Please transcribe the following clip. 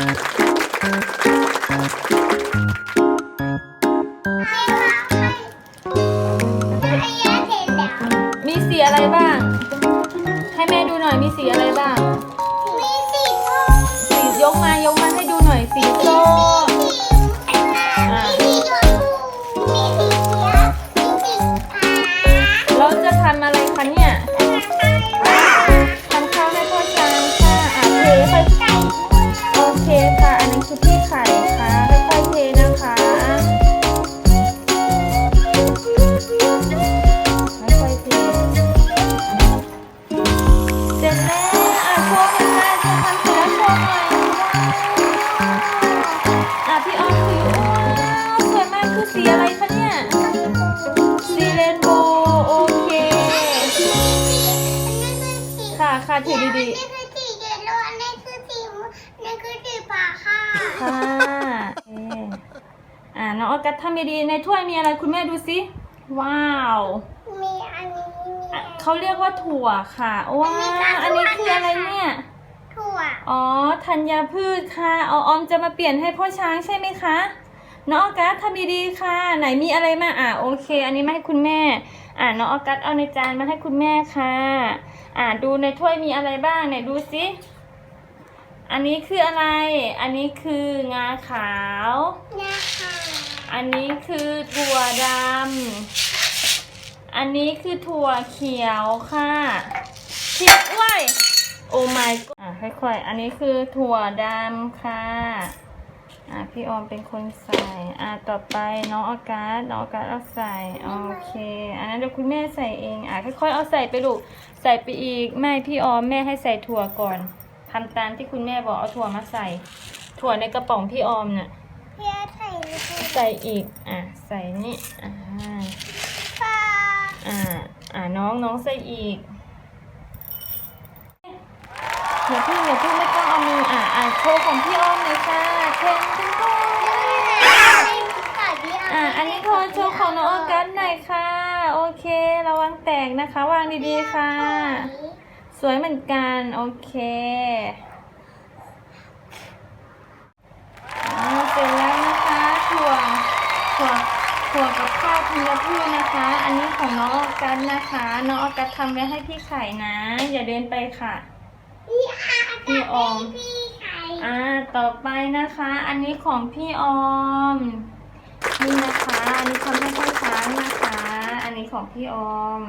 มีสีอะไรบ้าง ให้แม่ดูหน่อยมีสีอะไรบ้างสียกมายกมาให้ดูหน่อยสีส้ม ค่ะค่ะถือดีนี่คือสีเยลโล่อันนี้คือสีนี่คือสีฟ้าค่ะ ๆ ค่ะโอเคอ่าน้องออกัสทำดีๆในถ้วยมีอะไรคุณแม่ดูสิว้าวมีอันนี้มีอะเขาเรียกว่าถั่วค่ะว้าวอันนี้คืออะไรเนี่ย ถั่วอ๋อธัญพืชค่ะอ๋อออมจะมาเปลี่ยนให้พ่อช้างใช่ไหมคะน้องออกัสทำดีๆค่ะ ไหนมีอะไรมาอะโอเค อันนี้มาให้คุณแม่ อ่าน้องออกัสเอาในจานมาให้คุณแม่ค่ะ อ่าดูในถ้วยมีอะไรบ้างไหนดูสิอันนี้คืออะไร อันนี้คืองาขาวนะคะอันนี้คือถั่วดำ อันนี้คือถั่วเขียวค่ะเขียวอ้วยโอ้ my god อะค่อยๆ อันนี้คือถั่วดำค่ะ อะพี่ออมเป็นคนใส่ อะต่อไปน้องอากาศน้องอากาศเอาใส่ โอเคอั นนั้นเดี๋ยวคุณแม่ใส่เองอะค่อยๆเอาใส่ไปลูกใส่ไปอีกไม่พี่ออมแม่ให้ใส่ถั่วก่อนทำตามที่คุณแม่บอกเอาถั่วมาใส่ ถั่วในกระป๋องพี่ออมน่ะเพื่อใส่ในถั่วใส่อีกอะใส่นี่อ่าค่ะอ่าอ่าน้องน้องใส่อีกอย่าเพิ่งอย่าเพิ่งไม่ต้องเอามืออ่าอ่าโชว์ของพี่อ้อมเลยค่ะเทนทุกคนอ่าอันนี้โทนโชว์ของน้องออกัสหน่อยค่ะโอ เค ระวังแตกนะคะ วางดีๆค่ะ สวยเหมือนกัน โอเคอ่าเสร็จแล้วนะคะถั่วถั่วถั่วกับข้าวธัญพืชนะคะ อันนี้ของน้องออกัสนะคะ น้องออกัสทำไว้ให้พี่ไข่นะ อย่าเดินไปค่ะ พี่อาจจะเป็นพี่ไข่อ่า ต่อไปนะคะ อันนี้ของพี่ออม ของพี่ออม